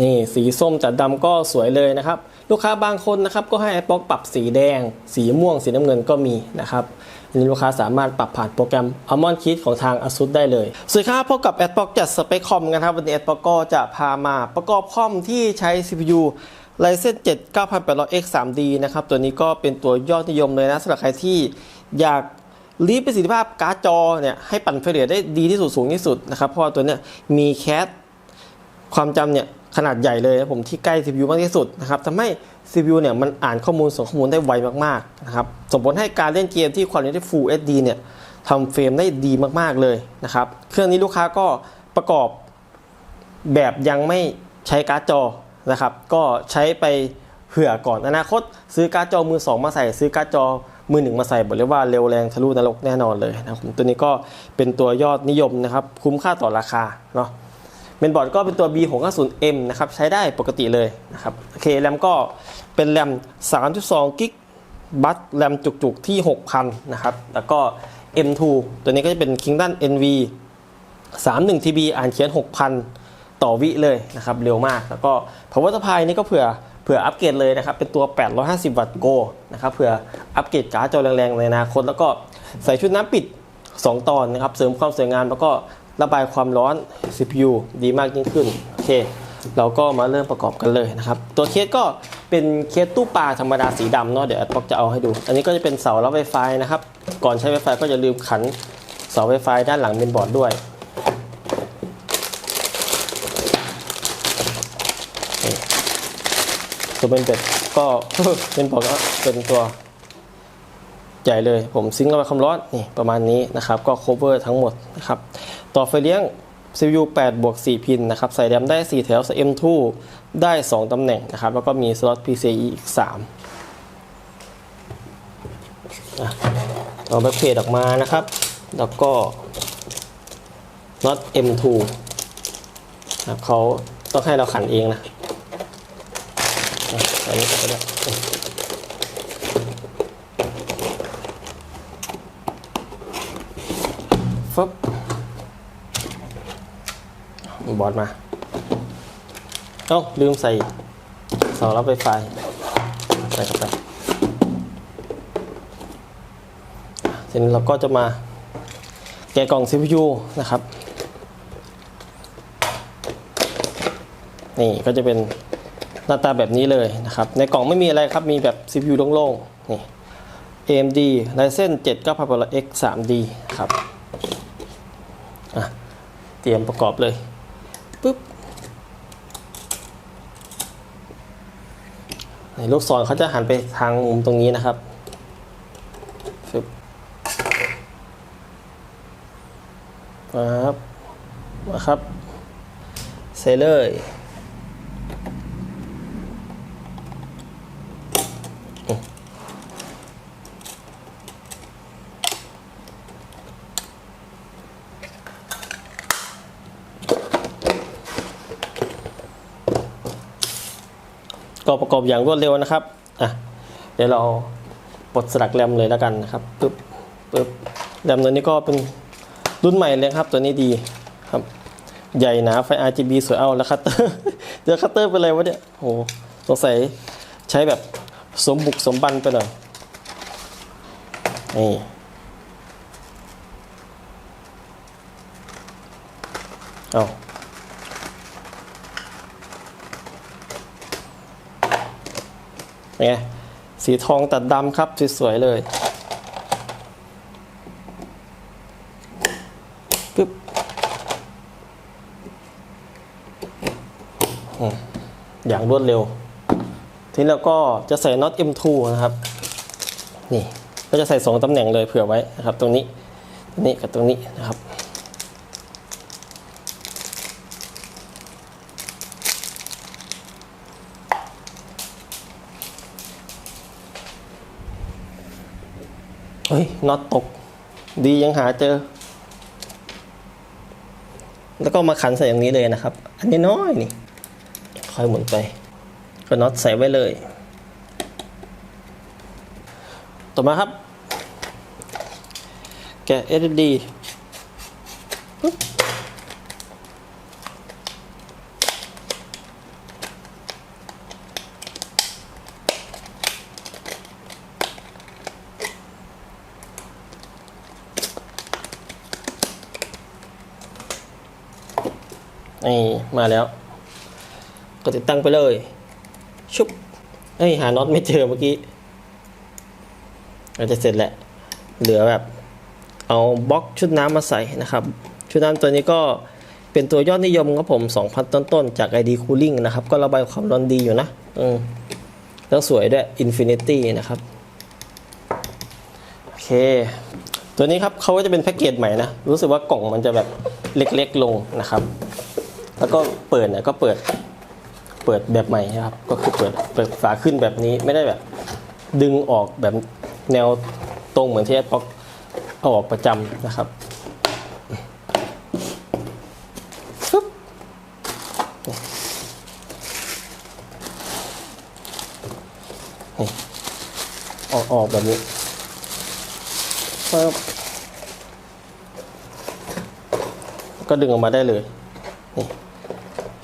นี่สีส้มจัดดำก็สวยเลยนะครับ ลูกค้าบางคนนะครับก็ให้แอดบล็อกปรับสีแดง สีม่วง สีน้ำเงินก็มีนะครับนนี้ลูกค้าสามารถปรับผ่านโปรแกรม Almond Kit ของทาง ASUS ได้เลยสวัสดีครับพบกับแอดบล็อกจัดสเปคคอมกันครับ วันนี้แอดบล็อกก็จะพามาประกอบคอมที่ใช้ CPU Ryzen 7 9800X 3D นะครับ ตัวนี้ก็เป็นตัวยอดนิยมเลยนะสำหรับใครที่อยากรีดประสิทธิภาพการ์ดจอเนี่ยให้ปั่นไฟเรทได้ดีที่สุดสูงที่สุดนะครับเพราะว่าตัวเนี้ยมีแคสความจำเนี่ย ขนาดใหญ่เลยนะผมที่ใกล้ CPU มากที่สุดนะครับทำให้ CPU เนี่ยมันอ่านข้อมูลส่งข้อมูลได้ไวมากๆนะครับส่งผลให้การเล่นเกมที่ความเร็วได้ Full HD เนี่ยทำเฟรมได้ดีมากๆเลยนะครับเครื่องนี้ลูกค้าก็ประกอบแบบยังไม่ใช้การ์ดจอนะครับ ก็ใช้ไปเผื่อก่อนอนาคต ซื้อการ์ดจอมือสองมาใส่ซื้อการ์ดจอมือหนึ่งมาใส่บอกเลยว่าเร็วแรงทะลุนรกแน่นอนเลยนะครับผมตัวนี้ก็เป็นตัวยอดนิยมนะครับ คุ้มค่าต่อราคาเนาะ เมนบอร์ดก็เป็นตัว B650M นะครับใช้ได้ปกติเลยนะครับโอเคแรมก็เป็นแรม3.2กิกบัตแรมจุกๆที่ 6,000 นะครับ แล้วก็ M2 ตัวนี้ก็จะเป็น Kingdom NV 31 TB อ่านเขียน 6,000 ต่อวิเลยนะครับ เร็วมาก แล้วก็ power supply นี่ก็เผื่อเผื่ออัปเกรดเลยนะครับ เป็นตัว 850 วัตต์โกนะครับ เผื่ออัปเกรดการ์ดจอแรงๆ ในอนาคต แล้วก็ใส่ชุดน้ำปิด 2 ตอนนะครับ เสริมความสวยงามแล้วก็ ระบายความร้อน CPU ดีมากยิ่งขึ้นโอเค เราก็มาเริ่มประกอบกันเลยนะครับ ตัวเคสก็เป็นเคสตู้ปลาธรรมดาสีดำเนาะเดี๋ยวแอดบ็อกจะเอาให้ดู อันนี้ก็จะเป็นเสารับไวไฟนะครับ ก่อนใช้ไวไฟก็จะลืมขันเสาไวไฟด้านหลังเมนบอร์ดด้วยตัวเป็นเป็ดก็เป็นบอกว่าเป็นตัวใหญ่เลย ผมซิงค์ระบายความร้อนนี่ประมาณนี้นะครับ ก็ cover ทั้งหมดนะครับ ต่อไฟเลี้ยง CPU 8บวก4พินนะครับ ใส่แรมได้ 4 แถวใส่ M2 ได้ 2 ตำแหน่งนะครับ แล้วก็มีสล็อต PCIe อีก 3เอาแบ็คเพจออกมานะครับ แล้วก็น็อต M2 นะเขาต้องให้เราขันเองนะอันนี้ก็ได้ฟึบ บอร์ดมาเอ้าลืมใส่เสารับไวไฟใส่เข้าไปทีนี้เราก็จะมาแกะกล่อง CPU นะครับ นี่ก็จะเป็นหน้าตาแบบนี้เลยนะครับ ในกล่องไม่มีอะไรครับ มีแบบ CPU โล่งๆ นี่ AMD Ryzen 7 9800X 3D ครับ เตรียมประกอบเลย ปึ๊บ ในลูกศรเขาจะหันไปทางมุมตรงนี้นะครับครับนะครับ เส่เลย ก็ประกอบอย่างรวดเร็วนะครับอะเดี๋ยวเราปลดสลักแรมเลยแล้วกันนะครับปึ๊บปึ๊บแรมตัวนี้ก็เป็นรุ่นใหม่เลยครับ ตัวนี้ดีครับ ใหญ่หนาไฟ RGB สวยเอาแล้วคัตเตอร์เจอคัตเตอร์ไปเลยวะเนี่ยโหสงสัยใช้แบบสมบุกสมบันไปหน่อยนี่เอาเป็น ไงสีทองตัดดำครับ สวย ๆ เลยปึ๊บอย่างรวดเร็ว ทีนี้เราก็จะใส่น็อต M2 นะครับ นี่ ก็จะใส่สองตำแหน่งเลยเผื่อไว้นะครับ ตรงนี้ ตรงนี้กับตรงนี้นะครับ ฮ้ยน็อตตก ดียังหาเจอ แล้วก็มาขันใส่อย่างนี้เลยนะครับ อันนี้น้อยนี่ค่อยหมุนไป ก็น็อตใส่ไว้เลย ต่อมาครับ แกะ SSD ปึ๊บ นี่มาแล้ว ก็ติดตั้งไปเลย ชุบเฮ้ยหาน็อตไม่เจอเมื่อกี้อาจจะเสร็จแหละ เหลือแบบ เอาบล็อกชุดน้ำมาใส่นะครับ ชุดน้ำตัวนี้ก็เป็นตัวยอดนิยมครับผม 2,000 ต้นๆ จาก ID Cooling นะครับ ก็ระบายความร้อนดีอยู่นะอืมแล้วสวยด้วย Infinity นะครับ โอเค ตัวนี้ครับเขาก็จะเป็นแพ็กเกจใหม่นะ รู้สึกว่ากล่องมันจะแบบเล็กๆลงนะครับ แล้วก็เปิดเนี่ยก็เปิดเปิดแบบใหม่นะครับ ก็คือเปิดเปิดฝาขึ้นแบบนี้ไม่ได้แบบ ดึงออกแบบแนวตรงเหมือนที่แอดบ็อกเอาออกประจำนะครับฟึบออกออกแบบนี้ปึ๊บก็ดึงออกมาได้เลยนี่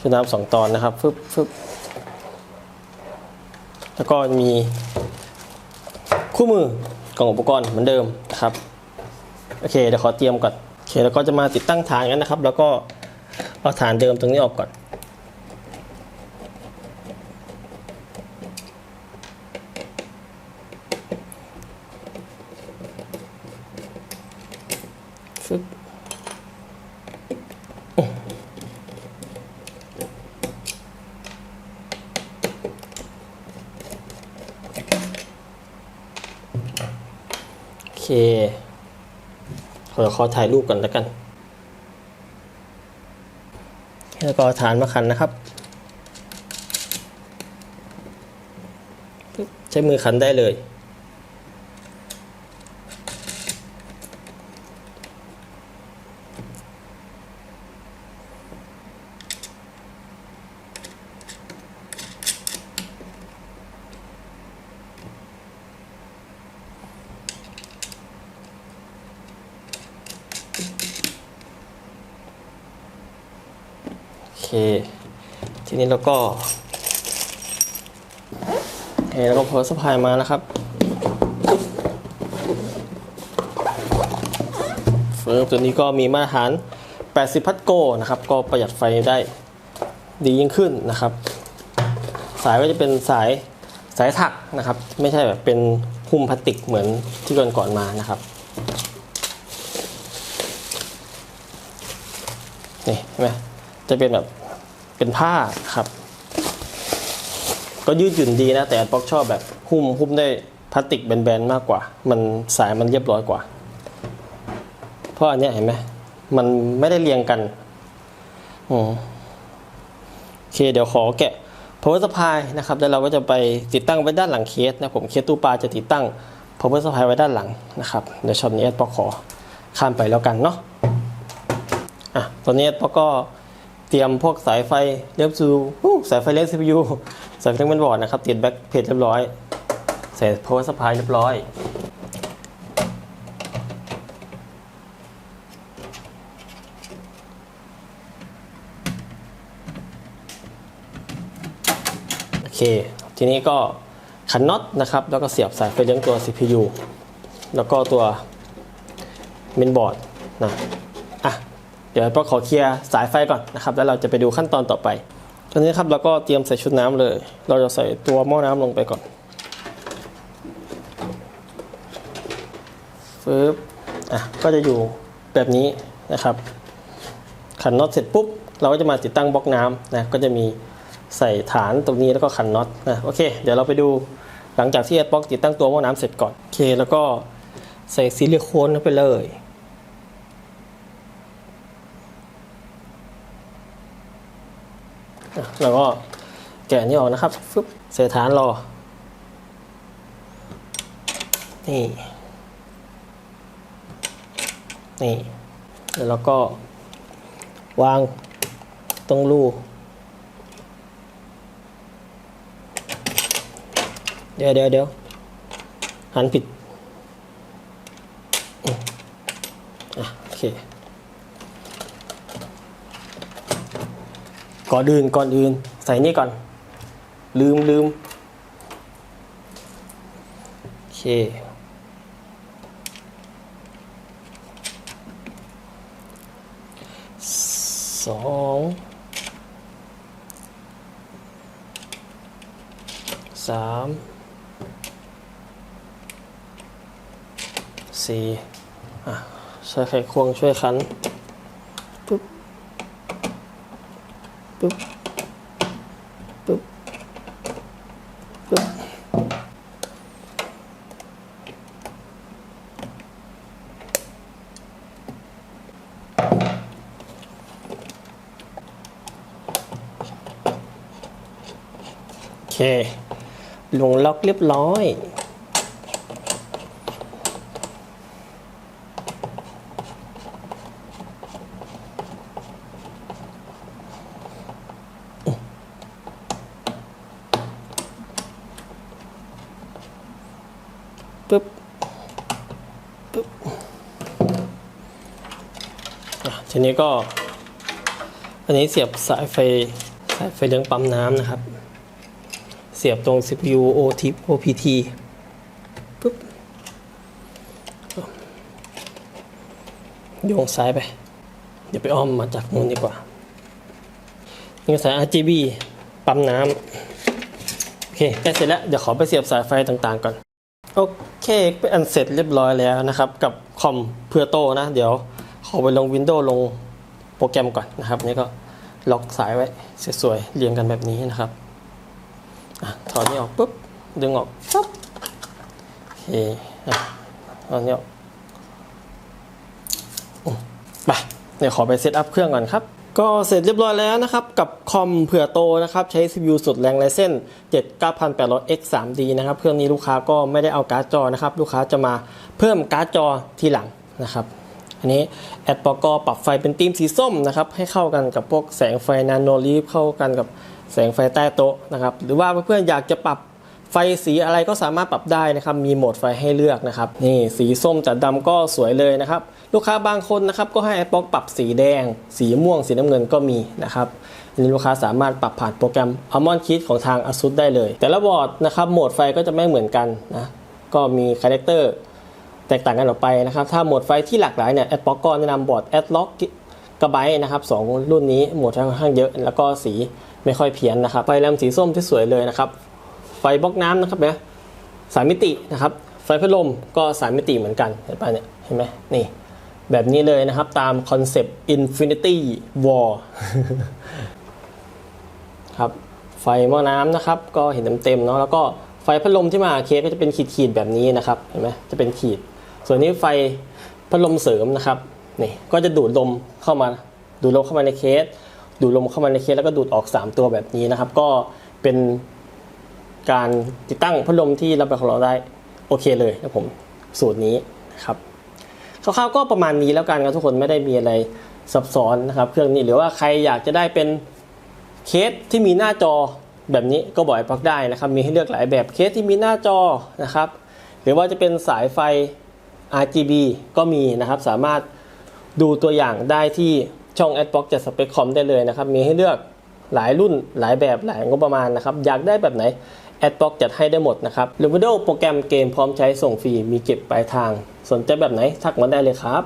ชุดน้ำสองตอนนะครับฟึบฟึบแล้วก็มีคู่มือกล่องอุปกรณ์เหมือนเดิมนะครับโอเคเดี๋ยวขอเตรียมก่อนโอเคแล้วก็จะมาติดตั้งฐานกันนะครับ แล้วก็เอาฐานเดิมตรงนี้ออกก่อนฟึบ เดี๋ยวขอถ่ายรูปก่อนแล้วกันแล้วก็ฐานมาขันนะครับ ใช้มือขันได้เลย โอเค ทีนี้เราก็โอเคแล้วก็พอสะพายมานะครับเฟิร์มตัวนี้ก็มีมาตรฐาน 80 พัทโกนะครับ ก็ประหยัดไฟได้ดียิ่งขึ้นนะครับ สายก็จะเป็นสายสายถักนะครับ ไม่ใช่แบบเป็นหุ้มพลาสติกเหมือนที่ก่อนก่อนมานะครับนี่เห็นไหมจะเป็นแบบ เป็นผ้าครับ ก็ยืดหยุ่นดีนะ แต่ป๊อกชอบแบบหุ้มหุ้มได้พลาสติกแบนๆมากกว่า มันสายมันเรียบร้อยกว่า เพราะอันเนี้ยเห็นไหมมันไม่ได้เรียงกันอืมโอเคเดี๋ยวขอแกะ power supply นะครับ แล้วเราก็จะไปติดตั้งไว้ด้านหลังเคสนะผมเคสตู้ปลาจะติดตั้ง power supply ไว้ด้านหลังนะครับ เดี๋ยวช็อตนี้แอดป๊อกขอข้ามไปแล้วกันเนาะอะตอนนี้ปอก็ เตรียมพวกสายไฟเลี้ยงซูสายไฟเลี้ยง CPU สายไฟทั้งเป็นบอร์ดนะครับติดแบ็คเพจเรียบร้อย ใส่ power supply เรียบร้อย โอเค ทีนี้ก็ขันน็อตนะครับ แล้วก็เสียบสายไฟเลี้ยงตัว CPU แล้วก็ตัวเมนบอร์ดนะ เดี๋ยวเราขอเคลียร์สายไฟก่อนนะครับ แล้วเราจะไปดูขั้นตอนต่อไป ตอนนี้ครับเราก็เตรียมใส่ชุดน้ำเลย เราจะใส่ตัวหม้อน้ำลงไปก่อนฟึบอะก็จะอยู่แบบนี้นะครับ ขันน็อตเสร็จปุ๊บ เราก็จะมาติดตั้งบล็อกน้ำนะก็จะมีใส่ฐานตรงนี้แล้วก็ขันน็อตนะโอเค เดี๋ยวเราไปดูหลังจากที่แอดบล็อกติดตั้งตัวหม้อน้ำเสร็จก่อนโอเค แล้วก็ใส่ซิลิโคนเข้าไปเลย อะ แล้วก็แกะนี่ออกนะครับฟึบใส่ฐานรอ นี่ นี่ แล้วเราก็วางตรงรูเดี๋ยวเดี๋ยวเดี๋ยวหันผิด อะ โอเค ก่อนอื่นก่อนอื่น ใส่นี่ก่อน ลืมลืมโอเคสองสามสี่อะ ใช้ไขควงช่วยคั้น ปุ๊บปุ๊บปุ๊บโอเคลงล็อกเรียบร้อย ปึ๊บปึ๊บอะทีนี้ก็ อันนี้เสียบสายไฟสายไฟเลี้ยงปั๊มน้ำนะครับ เสียบตรง CPU OT OPT ปึ๊บโยงซ้ายไป เดี๋ยวไปอ้อมมาจากนู้นดีกว่า นี่สาย RGB ปั๊มน้ำโอเคใกล้เสร็จแล้ว เดี๋ยวขอไปเสียบสายไฟต่างๆก่อน โอเคเป็นอันเสร็จเรียบร้อยแล้วนะครับ กับคอมเพื่อโตนะ เดี๋ยวขอไปลง Windows ลงโปรแกรมก่อนนะครับ นี่ก็ล็อกสายไว้สวยๆเรียงกันแบบนี้นะครับอถอดนี้ออกปุ๊บ ดึงออกปุ๊บโอเคอะถอดนี้ออกไปเดี๋ยวขอไปเซตอัพเครื่องก่อนครับ ก็เสร็จเรียบร้อยแล้วนะครับ กับคอมเผื่อโตนะครับ ใช้ CPU สุดแรงไรเส้น 79800X 3D นะครับ เครื่องนี้ลูกค้าก็ไม่ได้เอาการ์ดจอนะครับ ลูกค้าจะมาเพิ่มการ์ดจอทีหลังนะครับ อันนี้แอดปอกปรับไฟเป็นธีมสีส้มนะครับ ให้เข้ากันกับพวกแสงไฟนาโนลีฟเข้ากันกับแสงไฟใต้โต๊ะนะครับ หรือว่าเพื่อนๆอยากจะปรับ ไฟสีอะไรก็สามารถปรับได้นะครับ มีโหมดไฟให้เลือกนะครับ นี่สีส้มจัดดำก็สวยเลยนะครับ ลูกค้าบางคนนะครับก็ให้แอดปอกปรับสีแดง สีม่วง สีน้ำเงินก็มีนะครับอันนี้ลูกค้าสามารถปรับผ่านโปรแกรม Almond Kit ของทาง ASUS ได้เลย แต่ละบอร์ดนะครับโหมดไฟก็จะไม่เหมือนกันนะ ก็มีคาแรคเตอร์แตกต่างกันออกไปนะครับ ถ้าโหมดไฟที่หลากหลายเนี่ยแอดบอกก็แนะนำบอร์ดแอดล็อกกระไบนะครับสองรุ่นนี้โหมดไฟค่อนข้างเยอะ แล้วก็สีไม่ค่อยเพี้ยนนะครับไฟแรมสีส้มที่สวยเลยนะครับ ไฟบล็อกน้ำนะครับเนี่ยสามมิตินะครับไฟพัดลมก็สามมิติเหมือนกันเห็นปะเนี่ยเห็นไหมนี่แบบนี้เลยนะครับตามคอนเซปต์ Infinity War ครับไฟหม้อน้ำนะครับ ก็เห็นเต็มๆเนาะแล้วก็ไฟพัดลมที่มาเคสก็จะเป็นขีดๆแบบนี้นะครับเห็นไหมจะเป็นขีด ส่วนนี้ไฟพัดลมเสริมนะครับนี่ก็จะดูดลมเข้ามาดูดลมเข้ามาในเคส ดูดลมเข้ามาในเคสแล้วก็ดูดออก 3 ตัวแบบนี้นะครับ ก็เป็น การติดตั้งพัดลมที่รับประของเราได้โอเคเลยนะผมสูตรนี้นะครับคร่าวๆก็ประมาณนี้แล้วกันครับทุกคนไม่ได้มีอะไรซับซ้อนนะครับ เครื่องนี้หรือว่าใครอยากจะได้เป็นเคสที่มีหน้าจอแบบนี้ก็บอกไอพักได้นะครับ มีให้เลือกหลายแบบเคสที่มีหน้าจอนะครับ หรือว่าจะเป็นสายไฟ RGB ก็มีนะครับ สามารถดูตัวอย่างได้ที่ช่อง Adbox จัดสเปคคอมได้เลยนะครับ มีให้เลือกหลายรุ่นหลายแบบหลายงบประมาณนะครับ อยากได้แบบไหน Adbox จัดให้ได้หมดนะครับ r e v i d o โปรแกรมเกมพร้อมใช้ส่งฟรีมีเก็บปลายทาง สนใจแบบไหนทักมาได้เลยครับ